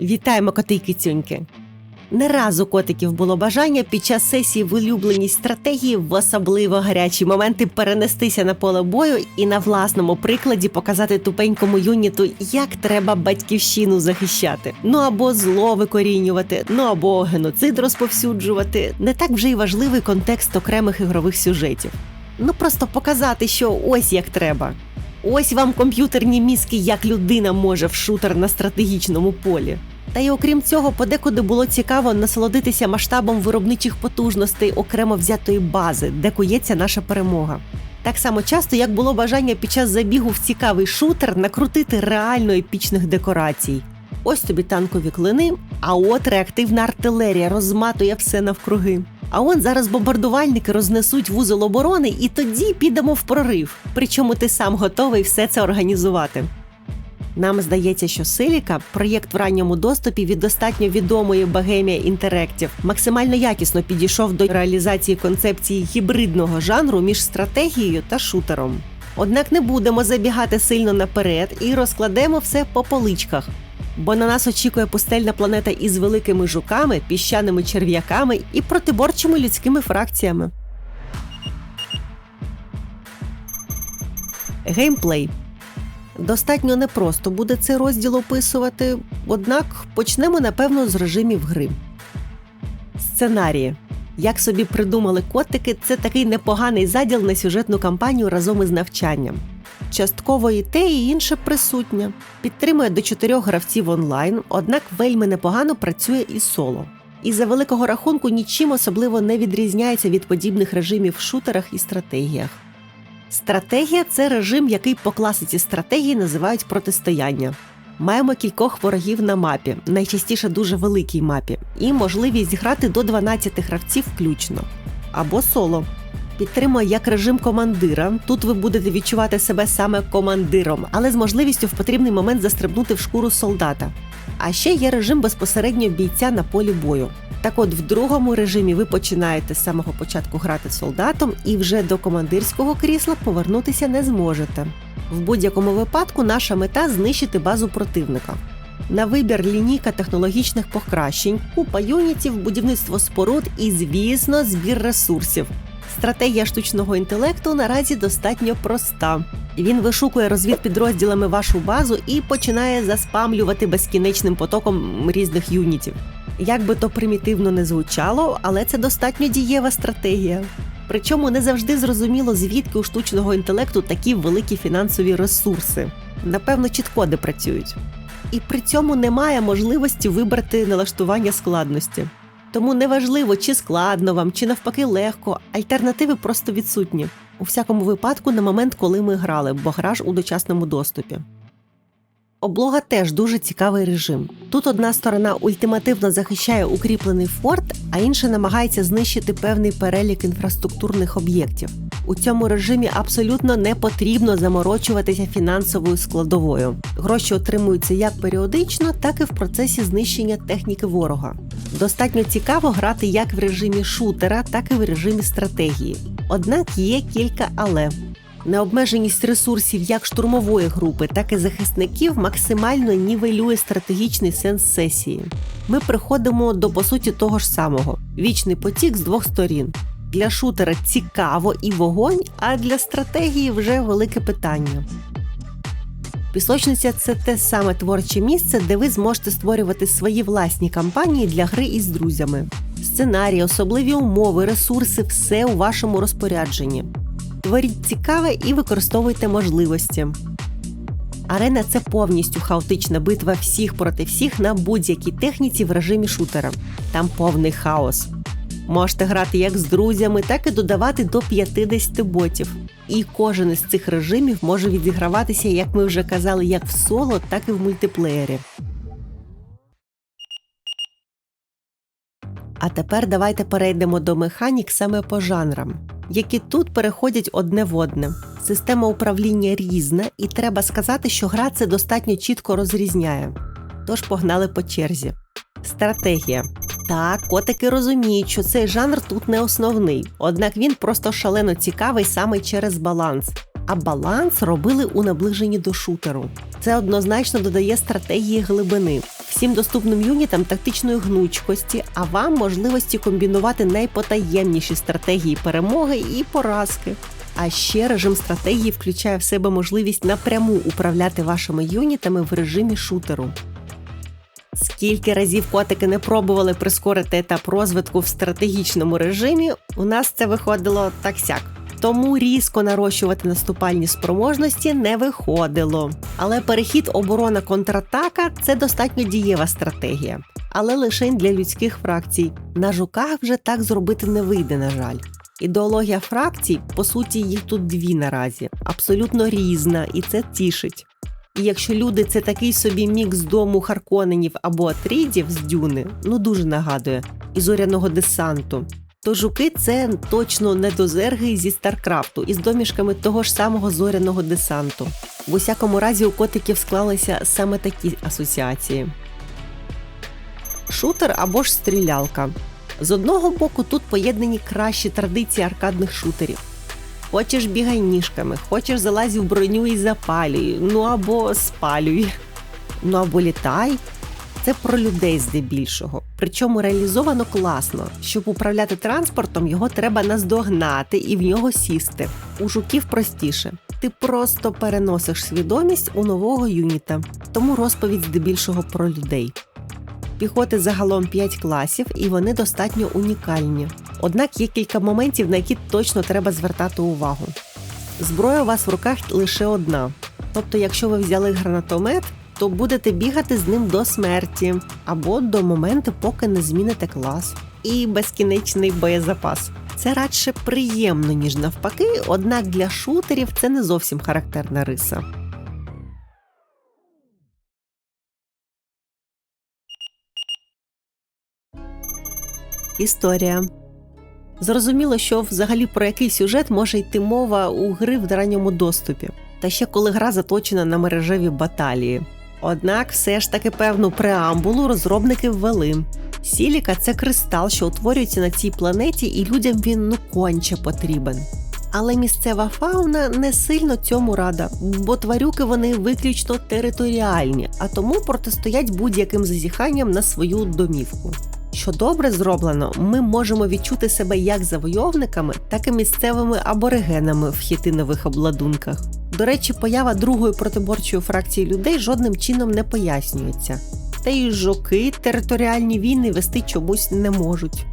Вітаємо коти й кицюньки! Не раз у котиків було бажання під час сесії в улюбленій стратегії в особливо гарячі моменти перенестися на поле бою і на власному прикладі показати тупенькому юніту, як треба батьківщину захищати. Ну або зло викорінювати, ну або геноцид розповсюджувати. Не так вже й важливий контекст окремих ігрових сюжетів. Ну просто показати, що ось як треба. Ось вам комп'ютерні мізки, як людина може в шутер на стратегічному полі. Та й окрім цього, подекуди було цікаво насолодитися масштабом виробничих потужностей окремо взятої бази, де кується наша перемога. Так само часто, як було бажання під час забігу в цікавий шутер накрутити реально епічних декорацій. Ось тобі танкові клини, а от реактивна артилерія розматує все навкруги. А он зараз бомбардувальники рознесуть вузол оборони, і тоді підемо в прорив. Причому ти сам готовий все це організувати. Нам здається, що Силіка, проєкт в ранньому доступі від достатньо відомої Bohemia Interactive, максимально якісно підійшов до реалізації концепції гібридного жанру між стратегією та шутером. Однак не будемо забігати сильно наперед і розкладемо все по поличках. Бо на нас очікує пустельна планета із великими жуками, піщаними черв'яками і протиборчими людськими фракціями. Геймплей Достатньо непросто буде цей розділ описувати, однак почнемо напевно з режимів гри. Сценарії. Як собі придумали котики, це такий непоганий заділ на сюжетну кампанію разом із навчанням. Частково і те, і інше присутнє. Підтримує до чотирьох гравців онлайн, однак вельми непогано працює і соло. І за великого рахунку нічим особливо не відрізняється від подібних режимів в шутерах і стратегіях. Стратегія це режим, який по класиці стратегії називають протистояння. Маємо кількох ворогів на мапі, найчастіше дуже великій мапі, і можливість грати до 12 гравців включно або соло. Підтримує як режим командира. Тут ви будете відчувати себе саме командиром, але з можливістю в потрібний момент застрибнути в шкуру солдата. А ще є режим безпосередньо бійця на полі бою. Так от, в другому режимі ви починаєте з самого початку грати солдатом і вже до командирського крісла повернутися не зможете. В будь-якому випадку наша мета знищити базу противника. На вибір лінійка технологічних покращень, купа юнітів, будівництво споруд і, звісно, збір ресурсів. Стратегія штучного інтелекту наразі достатньо проста. Він вишукує розвідпідрозділами вашу базу і починає заспамлювати безкінечним потоком різних юнітів. Як би то примітивно не звучало, але це достатньо дієва стратегія. Причому не завжди зрозуміло, звідки у штучного інтелекту такі великі фінансові ресурси. Напевно, чіткоди працюють. І при цьому немає можливості вибрати налаштування складності. Тому неважливо, чи складно вам, чи навпаки легко, альтернативи просто відсутні. У всякому випадку на момент, коли ми грали, бо гра ж у дочасному доступі. Облога теж дуже цікавий режим. Тут одна сторона ультимативно захищає укріплений форт, а інша намагається знищити певний перелік інфраструктурних об'єктів. У цьому режимі абсолютно не потрібно заморочуватися фінансовою складовою. Гроші отримуються як періодично, так і в процесі знищення техніки ворога. Достатньо цікаво грати як в режимі шутера, так і в режимі стратегії. Однак є кілька але. Необмеженість ресурсів як штурмової групи, так і захисників максимально нівелює стратегічний сенс сесії. Ми приходимо до по суті того ж самого: вічний потік з двох сторін. Для шутера цікаво і вогонь, а для стратегії вже велике питання. Пісочниця це те саме творче місце, де ви зможете створювати свої власні кампанії для гри із друзями. Сценарії, особливі умови, ресурси все у вашому розпорядженні. Творіть цікаве і використовуйте можливості. Арена це повністю хаотична битва всіх проти всіх на будь-якій техніці в режимі шутера. Там повний хаос. Можете грати як з друзями, так і додавати до 50 ботів. І кожен із цих режимів може відіграватися, як ми вже казали, як в соло, так і в мультиплеєрі. А тепер давайте перейдемо до механік саме по жанрам, які тут переходять одне в одне. Система управління різна, і треба сказати, що гра це достатньо чітко розрізняє. Тож погнали по черзі. Стратегія. Так, котики розуміють, що цей жанр тут не основний, однак він просто шалено цікавий саме через баланс. А баланс робили у наближенні до шутеру. Це однозначно додає стратегії глибини. всім доступним юнітам тактичної гнучкості, а вам можливості комбінувати найпотаємніші стратегії перемоги і поразки. А ще режим стратегії включає в себе можливість напряму управляти вашими юнітами в режимі шутеру. Скільки разів котики не пробували прискорити етап розвитку в стратегічному режимі, у нас це виходило так сяк. Тому різко нарощувати наступальні спроможності не виходило. Але перехід оборона контратака це достатньо дієва стратегія, але лише для людських фракцій. На жуках вже так зробити не вийде, на жаль. Ідеологія фракцій, по суті, їх тут дві наразі, абсолютно різна, і це тішить. І якщо люди це такий собі мікс дому Харконенів або Атрідів з дюни, ну дуже нагадує, і зоряного десанту, то жуки це точно не дозерги зі Старкрафту із домішками того ж самого зоряного десанту. В усякому разі у котиків склалися саме такі асоціації. Шутер або ж стрілялка. З одного боку, тут поєднані кращі традиції аркадних шутерів. Хочеш бігай ніжками, хочеш залазь в броню і запалюй, ну або спалюй, ну або літай. Це про людей здебільшого. Причому реалізовано класно. Щоб управляти транспортом, його треба наздогнати і в нього сісти. У жуків простіше. Ти просто переносиш свідомість у нового юніта, тому розповідь здебільшого про людей. Піхоти загалом 5 класів, і вони достатньо унікальні. Однак є кілька моментів, на які точно треба звертати увагу. Зброя у вас в руках лише одна. Тобто, якщо ви взяли гранатомет, то будете бігати з ним до смерті або до моменту, поки не зміните клас. І безкінечний боєзапас. Це радше приємно, ніж навпаки, однак для шутерів це не зовсім характерна риса. Історія Зрозуміло, що взагалі про який сюжет може йти мова у гри в ранньому доступі, та ще коли гра заточена на мережеві баталії. Однак все ж таки певну преамбулу розробники ввели. Сіліка це кристал, що утворюється на цій планеті, і людям він ну конче потрібен. Але місцева фауна не сильно цьому рада, бо тварюки вони виключно територіальні, а тому протистоять будь-яким зазіханням на свою домівку. Що добре зроблено, ми можемо відчути себе як завойовниками, так і місцевими аборигенами в хітинових обладунках. До речі, поява другої протиборчої фракції людей жодним чином не пояснюється. Та й жоки територіальні війни вести чомусь не можуть.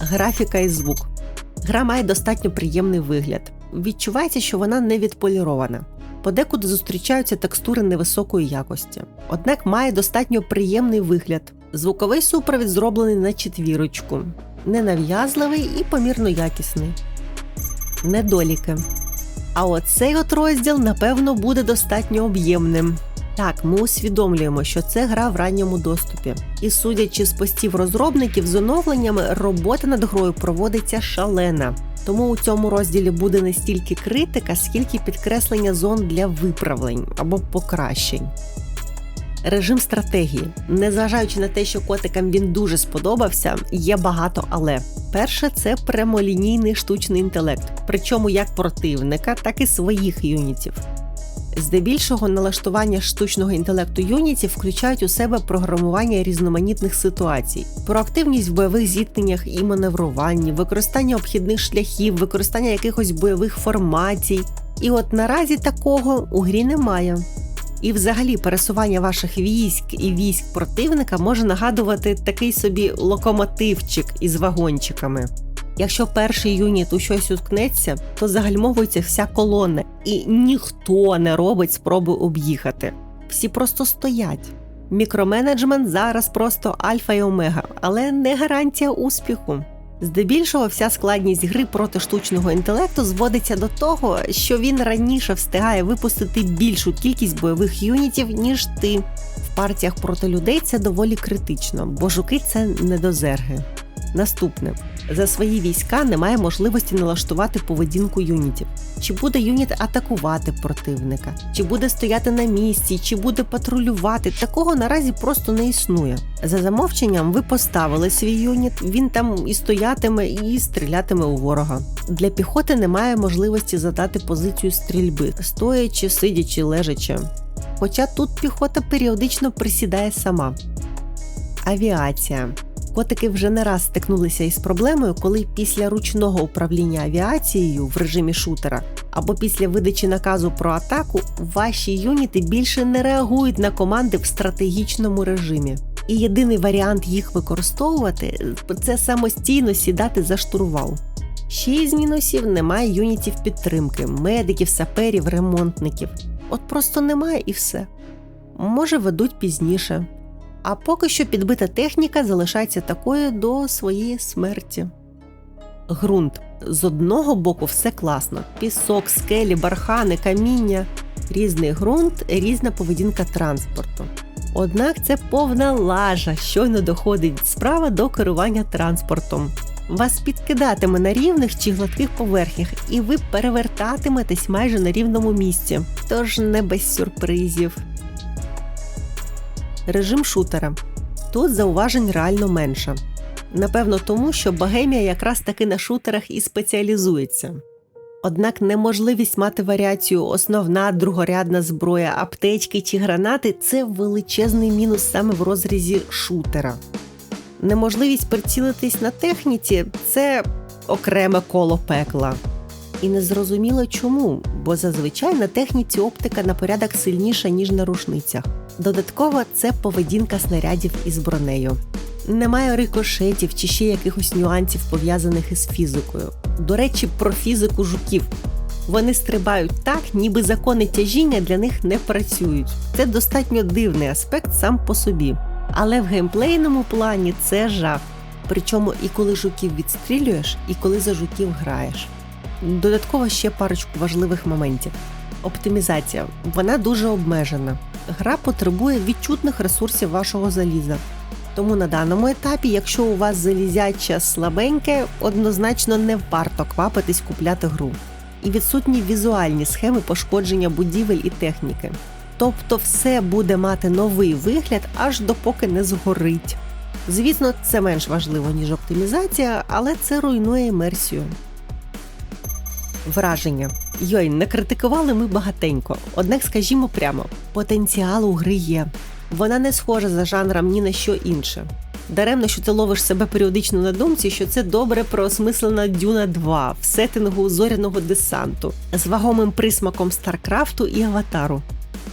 Графіка і звук. Гра має достатньо приємний вигляд. Відчувається, що вона не відполірована. Подекуди зустрічаються текстури невисокої якості, однак має достатньо приємний вигляд. Звуковий супровід зроблений на четвірочку, ненав'язливий і помірно якісний. Недоліки. А оцей от розділ, напевно, буде достатньо об'ємним. Так, ми усвідомлюємо, що це гра в ранньому доступі, і судячи з постів розробників з оновленнями, робота над грою проводиться шалена. Тому у цьому розділі буде не стільки критика, скільки підкреслення зон для виправлень або покращень. Режим стратегії, незважаючи на те, що котикам він дуже сподобався, є багато але. Перше це прямолінійний штучний інтелект, причому як противника, так і своїх юнітів. Здебільшого налаштування штучного інтелекту юнітів включають у себе програмування різноманітних ситуацій, проактивність в бойових зіткненнях і маневруванні, використання обхідних шляхів, використання якихось бойових формацій. І от наразі такого у грі немає. І, взагалі, пересування ваших військ і військ противника може нагадувати такий собі локомотивчик із вагончиками. Якщо перший юніт у щось уткнеться, то загальмовується вся колона, і ніхто не робить спроби об'їхати. Всі просто стоять. Мікроменеджмент зараз просто альфа і омега, але не гарантія успіху. Здебільшого, вся складність гри проти штучного інтелекту зводиться до того, що він раніше встигає випустити більшу кількість бойових юнітів, ніж ти. В партіях проти людей це доволі критично, бо жуки це недозерги. Наступне за свої війська немає можливості налаштувати поведінку юнітів. Чи буде юніт атакувати противника, чи буде стояти на місці, чи буде патрулювати. Такого наразі просто не існує. За замовченням, ви поставили свій юніт, він там і стоятиме, і стрілятиме у ворога. Для піхоти немає можливості задати позицію стрільби, стоячи, сидячи, лежачи. Хоча тут піхота періодично присідає сама. Авіація. Котики вже не раз стикнулися із проблемою, коли після ручного управління авіацією в режимі шутера або після видачі наказу про атаку ваші юніти більше не реагують на команди в стратегічному режимі. І єдиний варіант їх використовувати це самостійно сідати за штурвал. Ще із мінусів немає юнітів підтримки, медиків, саперів, ремонтників. От просто немає і все. Може, ведуть пізніше. А поки що підбита техніка залишається такою до своєї смерті. Ґрунт. З одного боку все класно: пісок, скелі, бархани, каміння, різний ґрунт, різна поведінка транспорту. Однак це повна лажа, щойно доходить справа до керування транспортом. Вас підкидатиме на рівних чи гладких поверхнях, і ви перевертатиметесь майже на рівному місці. Тож не без сюрпризів. Режим шутера. Тут зауважень реально менше. Напевно, тому що Богемія якраз таки на шутерах і спеціалізується. Однак неможливість мати варіацію основна другорядна зброя, аптечки чи гранати це величезний мінус саме в розрізі шутера. Неможливість прицілитись на техніці це окреме коло пекла. І незрозуміло чому, бо зазвичай на техніці оптика на порядок сильніша, ніж на рушницях. Додатково це поведінка снарядів із бронею. Немає рикошетів чи ще якихось нюансів пов'язаних із фізикою. До речі, про фізику жуків. Вони стрибають так, ніби закони тяжіння для них не працюють. Це достатньо дивний аспект сам по собі. Але в геймплейному плані це жах. Причому і коли жуків відстрілюєш, і коли за жуків граєш. Додатково ще парочку важливих моментів. Оптимізація. Вона дуже обмежена. Гра потребує відчутних ресурсів вашого заліза. Тому на даному етапі, якщо у вас залізяча слабеньке, однозначно не варто квапитись купляти гру. І відсутні візуальні схеми пошкодження будівель і техніки. Тобто все буде мати новий вигляд, аж допоки не згорить. Звісно, це менш важливо, ніж оптимізація, але це руйнує імерсію. Враження. Йой, не критикували ми багатенько. Однак, скажімо прямо, потенціал у гри є. Вона не схожа за жанром ні на що інше. Даремно, що ти ловиш себе періодично на думці, що це добре проосмислена Дюна 2 в сеттингу зоряного десанту з вагомим присмаком Старкрафту і Аватару.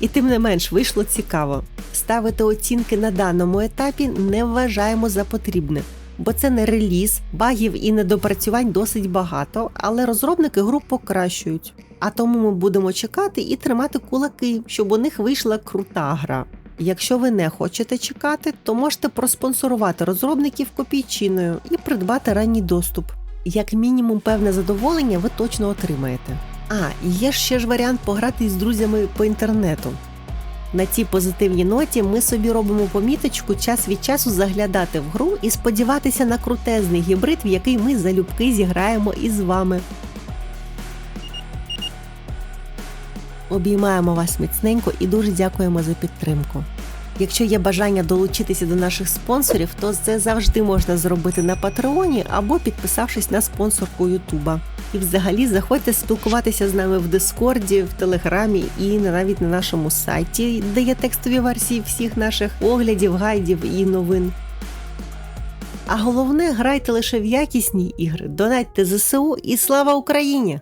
І тим не менш вийшло цікаво. Ставити оцінки на даному етапі не вважаємо за потрібне, бо це не реліз, багів і недопрацювань досить багато, але розробники гру покращують. А тому ми будемо чекати і тримати кулаки, щоб у них вийшла крута гра. Якщо ви не хочете чекати, то можете проспонсорувати розробників копійчиною і придбати ранній доступ. Як мінімум, певне задоволення ви точно отримаєте. А, є ще ж варіант пограти із друзями по інтернету. На цій позитивній ноті ми собі робимо поміточку час від часу заглядати в гру і сподіватися на крутезний гібрид, в який ми залюбки зіграємо із вами. Обіймаємо вас міцненько і дуже дякуємо за підтримку. Якщо є бажання долучитися до наших спонсорів, то це завжди можна зробити на Патреоні або підписавшись на спонсорку Ютуба. І взагалі заходьте спілкуватися з нами в Дискорді, в Телеграмі і навіть на нашому сайті, де є текстові версії всіх наших оглядів, гайдів і новин. А головне, грайте лише в якісні ігри, донатьте ЗСУ і слава Україні!